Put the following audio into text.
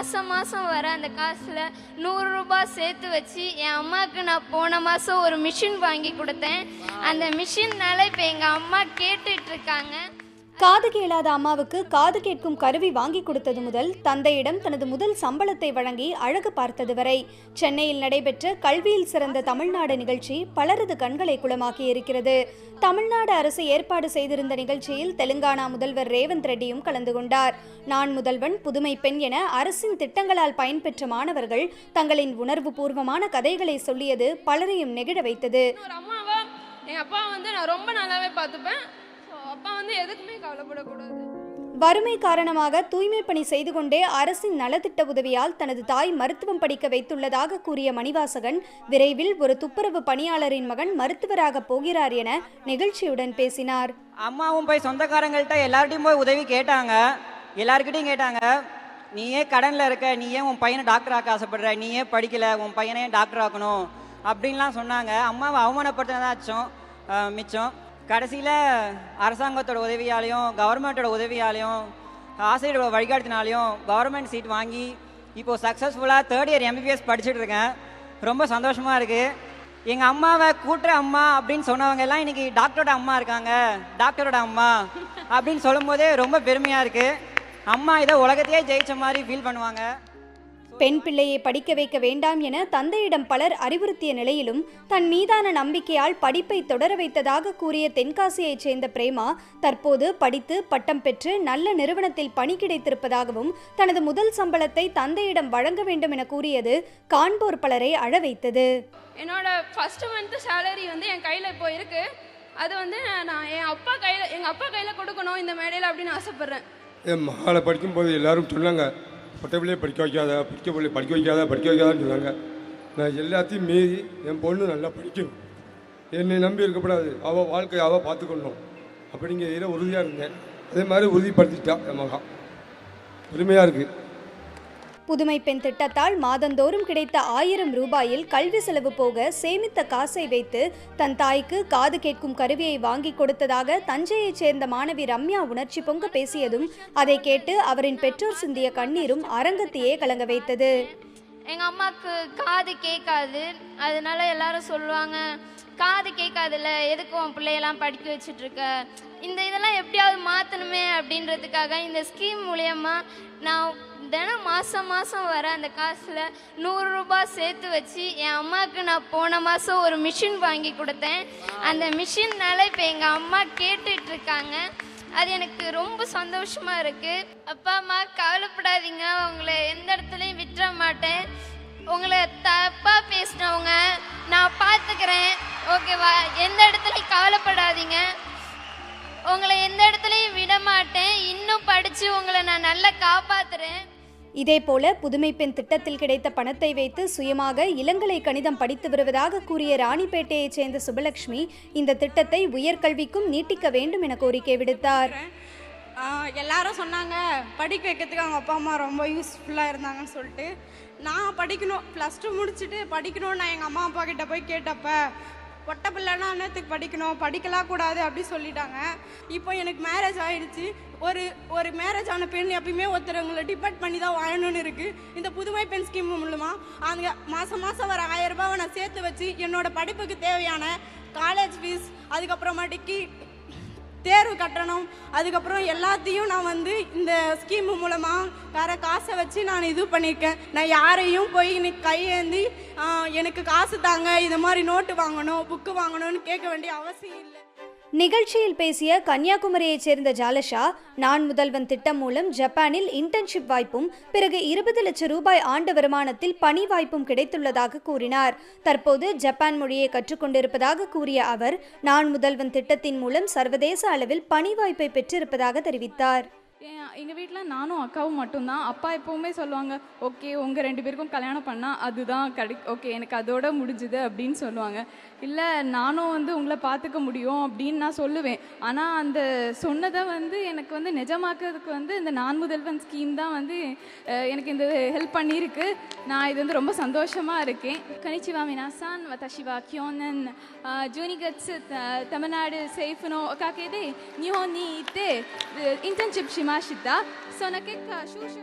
மாதம் மாதம் வர அந்த காசில் நூறுரூபா சேர்த்து வச்சு என் அம்மாவுக்கு நான் போன மாதம் ஒரு மிஷின் வாங்கி கொடுத்தேன். அந்த மிஷின்னால இப்போ எங்கள் அம்மா கேட்டுட்டு இருக்காங்க. காது கேளாத அம்மாவுக்கு காது கேட்கும் கருவி வாங்கி கொடுத்தது முதல் தந்தையிடம் தனது முதல் சம்பளத்தை வழங்கி அழகு பார்த்தது வரை. சென்னையில் நடைபெற்ற கல்வியில் சிறந்த தமிழ்நாடு நிகழ்ச்சி பலரது கண்களை குளமாக்கி இருக்கிறது. தமிழ்நாடு அரசு ஏற்பாடு செய்திருந்த நிகழ்ச்சியில் தெலுங்கானா முதல்வர் ரேவந்த் ரெட்டியும் கலந்து கொண்டார். நான் முதல்வன் புதுமை பெண் என அரசின் திட்டங்களால் பயன்பெற்ற மாணவர்கள் தங்களின் உணர்வு பூர்வமான கதைகளை சொல்லியது பலரையும் நெகிழ வைத்தது. எங்கள் அப்பா வந்து நான் ரொம்ப நல்லாவே பார்த்துப்பேன். அப்பா வந்து எதுக்குமே கவலைப்படக்கூடாது. வறுமை காரணமாக தூய்மை பணி செய்து கொண்டே அரசின் நலத்திட்ட உதவியால் தனது தாய் மருத்துவம் படிக்க வைத்துள்ளதாக கூறிய மணிவாசகன் விரைவில் ஒரு துப்புரவு பணியாளரின் மகன் மருத்துவராக போகிறார் என நிகழ்ச்சியுடன் பேசினார். அம்மாவும் போய் சொந்தக்காரங்கள்ட்ட எல்லார்ட்டையும் போய் உதவி கேட்டாங்க. எல்லார்கிட்டையும் கேட்டாங்க நீ ஏன் கடனில் இருக்க நீ ஏன் உன் பையனை டாக்டர் ஆக்க ஆசைப்படுற நீ ஏன் படிக்கல உன் பையனை ஏன் டாக்டர் ஆக்கணும் அப்படின்லாம் சொன்னாங்க. அம்மாவை அவமானப்படுத்தினதாச்சும் மிச்சம். கடைசியில் அரசாங்கத்தோட உதவியாலையும் கவர்மெண்ட்டோட உதவியாலையும் ஆசிரியரோட வழிகாட்டினாலையும் கவர்மெண்ட் சீட் வாங்கி இப்போது சக்ஸஸ்ஃபுல்லாக தேர்ட் இயர் எம்பிபிஎஸ் படிச்சுட்டு இருக்கேன். ரொம்ப சந்தோஷமாக இருக்குது எங்கள் அம்மாவை கூட்டுற அம்மா அப்படின்னு சொன்னவங்க எல்லாம் இன்னைக்கு டாக்டரோட அம்மா இருக்காங்க. டாக்டரோட அம்மா அப்படின்னு சொல்லும்போதே ரொம்ப பெருமையாக இருக்குது அம்மா இதை உலகத்தையே ஜெயிச்ச மாதிரி ஃபீல் பண்ணுவாங்க. பெண் பிள்ளையை படிக்க வைக்க வேண்டாம் என தந்தையிடம் பலர் அறிவுறுத்திய நிலையிலும் தன் மீதான நம்பிக்கையால் படிப்பை தொடர வைத்ததாக கூறிய தென்காசியைச் சேர்ந்த பிரேமா தற்போது படித்து பட்டம் பெற்று நல்ல நிறுவனத்தில் பணி கிடைத்திருப்பதாகவும் தனது முதல் சம்பளத்தை தந்தையிடம் வழங்க வேண்டும் என கூறியது காண்போர் பலரை அழ வைத்தது. என்னோட ஃபர்ஸ்ட் மந்த் சேலரி வந்து என் கையில் இப்போ இருக்கு. அது வந்து நான் என் அப்பா கையில் எங்கள் அப்பா கையில் கொடுக்கணும் இந்த மேடையில் அப்படின்னு ஆசைப்பட்றேன். என் மகளை படிக்கும்போது எல்லாரும் சொன்னாங்க பட்ட பிள்ளையை படிக்க வைக்காத படிக்க பிள்ளை படிக்க வைக்காத படிக்க வைக்காதான்னு சொன்னாங்க. நான் எல்லாத்தையும் மீறி என் பொண்ணு நல்லா படிக்கணும். என்னை நம்பி இருக்கக்கூடாது. அவள் வாழ்க்கையை அவள் பார்த்துக்கணும். இதில் உறுதியாக இருந்தேன் அதே மாதிரி உறுதிப்படுத்திட்டா என் மகா. பெருமையாக இருக்குது புதுமை பெண் திட்டத்தால் மாதந்தோறும் கிடைத்த ஆயிரம் ரூபாயில் கல்வி செலவு போக சேமித்த காசை வைத்து தன் தாய்க்கு காது கேட்கும் கருவியை வாங்கி கொடுத்ததாக தஞ்சையைச் சேர்ந்த மாணவி ரம்யா உணர்ச்சி பொங்க பேசியதும் அதை கேட்டு அவரின் பெற்றோர் சிந்திய கண்ணீரும் அரங்கத்தையே கலங்க வைத்தது. எங்கள் அம்மாவுக்கு காது கேட்காது. அதனால எல்லாரும் சொல்லுவாங்க காது கேட்காதுல்ல எதுக்கு உன் பிள்ளையெல்லாம் படிக்க வச்சுட்டு இருக்க இந்த இதெல்லாம் எப்படியாவது மாற்றணுமே அப்படின்றதுக்காக இந்த ஸ்கீம் மூலயமா நான் தினம் மாதம் மாதம் வர அந்த காசில் நூறுரூபா சேர்த்து வச்சு என் அம்மாவுக்கு நான் போன மாதம் ஒரு மிஷின் வாங்கி கொடுத்தேன். அந்த மிஷின்னால இப்போ எங்கள் அம்மா கேட்டுட்டு இருக்காங்க அது எனக்கு ரொம்ப சந்தோஷமா இருக்கு. அப்பா அம்மா கவலைப்படாதீங்க. உங்களை எந்த இடத்துலையும் விட்டுற மாட்டேன். உங்களை தப்பா பேசினவங்க நான் பார்த்துக்கிறேன் ஓகேவா? எந்த இடத்துலையும் கவலைப்படாதீங்க. உங்களை எந்த இடத்துலையும் விட மாட்டேன். இன்னும் படிச்சு உங்களை நான் நல்லா காப்பாத்துறேன். இதேபோல புதுமை பெண் திட்டத்தில் கிடைத்த பணத்தை வைத்து சுயமாக இளங்கலை கணிதம் படித்து வருவதாக கூறிய ராணிப்பேட்டையைச் சேர்ந்த சுபலட்சுமி இந்த திட்டத்தை உயர்கல்விக்கும் நீட்டிக்க வேண்டும் என கோரிக்கை விடுத்தார். எல்லாரும் சொன்னாங்க. படிக்க வைக்கிறதுக்கு அவங்க அப்பா அம்மா ரொம்ப யூஸ்ஃபுல்லாக இருந்தாங்கன்னு சொல்லிட்டு. நான் படிக்கணும். ப்ளஸ் டூ முடிச்சுட்டு படிக்கணும்னு நான் எங்கள் அம்மா அப்பா கிட்ட போய் கேட்டப்ப பொட்டை பிள்ளைனா என்னத்துக்கு படிக்கணும்? படிக்கலாம் கூடாது அப்படி சொல்லிட்டாங்க. இப்போ எனக்கு மேரேஜ் ஆயிடுச்சு. ஒரு ஒரு மேரேஜ் ஆன பெண் எப்பயுமே ஒருத்தரவங்களை டிபெண்ட் பண்ணி தான் வாழணும்னு இருக்குது இந்த புதுமை பெண் ஸ்கீம் மூலமா அந்த மாதம் மாதம் வர ஆயிரம் ரூபாவை நான் சேர்த்து வச்சு என்னோட படிப்புக்கு தேவையான காலேஜ் ஃபீஸ் அதுக்கப்புறமாட்டிக்கு தேர்வு கட்டணம். அதுக்கப்புறம் எல்லாத்தையும் நான் வந்து இந்த ஸ்கீம் மூலமாக வேறு காசை வச்சு நான் இது பண்ணியிருக்கேன் நான் யாரையும் போய் இன்னைக்கு கையேந்தி எனக்கு காசு தாங்க இது மாதிரி நோட்டு வாங்கணும் புக்கு வாங்கணும்னு கேட்க வேண்டிய அவசியம் இல்லை. நிகழ்ச்சியில் பேசிய கன்னியாகுமரியைச் சேர்ந்த ஜாலஷா நான் முதல்வன் திட்டம் மூலம் ஜப்பானில் இன்டர்ன்ஷிப் வாய்ப்பும் பிறகு இருபது லட்சம் ரூபாய் ஆண்டு வருமானத்தில் பணி வாய்ப்பும் கிடைத்துள்ளதாக கூறினார். தற்போது ஜப்பான் மொழியை கற்றுக்கொண்டிருப்பதாக கூறிய அவர் நான் முதல்வன் திட்டத்தின் மூலம் சர்வதேச அளவில் பணி வாய்ப்பை பெற்றிருப்பதாக தெரிவித்தார். எங்கள் வீட்டில் நானும் அக்காவும் மட்டும்தான். அப்பா எப்போவுமே சொல்லுவாங்க ஓகே உங்கள் ரெண்டு பேருக்கும் கல்யாணம் பண்ணால் அதுதான் கிடை ஓகே எனக்கு அதோட முடிஞ்சுது அப்படின்னு சொல்லுவாங்க. இல்லை நானும் வந்து உங்களை பார்த்துக்க முடியும் அப்படின்னு நான் சொல்லுவேன். ஆனால் அந்த சொன்னதை வந்து எனக்கு வந்து நிஜமாக்குறதுக்கு வந்து இந்த நான் முதல்வன் ஸ்கீம் தான் வந்து எனக்கு இந்த ஹெல்ப் பண்ணியிருக்கு. நான் இது வந்து ரொம்ப சந்தோஷமாக இருக்கேன். கனிச்சிவா மினாசான் வதஷிவா கியோனன் ஜூனிகட்ஸ் தமிழ்நாடு சேஃப்னோ காக்கேதே நியோ நீ இத்தே ಇಂಟ್ರನ್ ಶಿಪ್ ಶಿಮಾಶಿದ್ದ ಸೊನಕೆ ಕಶೂಷಿ